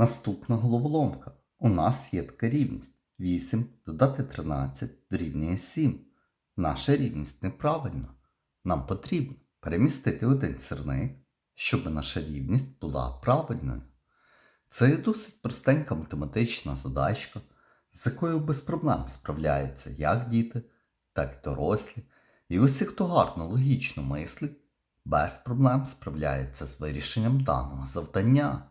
Наступна головоломка. У нас є така рівність. 8 додати 13 дорівнює 7. Наша рівність неправильна. Нам потрібно перемістити один сірник, щоб наша рівність була правильною. Це досить простенька математична задачка, з якою без проблем справляються як діти, так і дорослі. І усі, хто гарно логічно мислить, без проблем справляється з вирішенням даного завдання.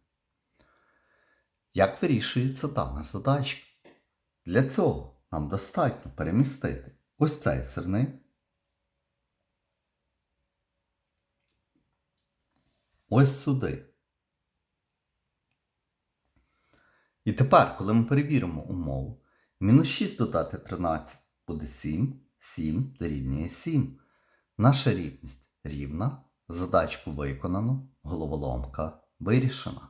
Як вирішується дана задачка? Для цього нам достатньо перемістити ось цей сирник ось сюди. І тепер, коли ми перевіримо умову, мінус 6 додати 13 буде 7, 7 дорівнює 7. Наша рівність рівна, задачку виконано, головоломка вирішена.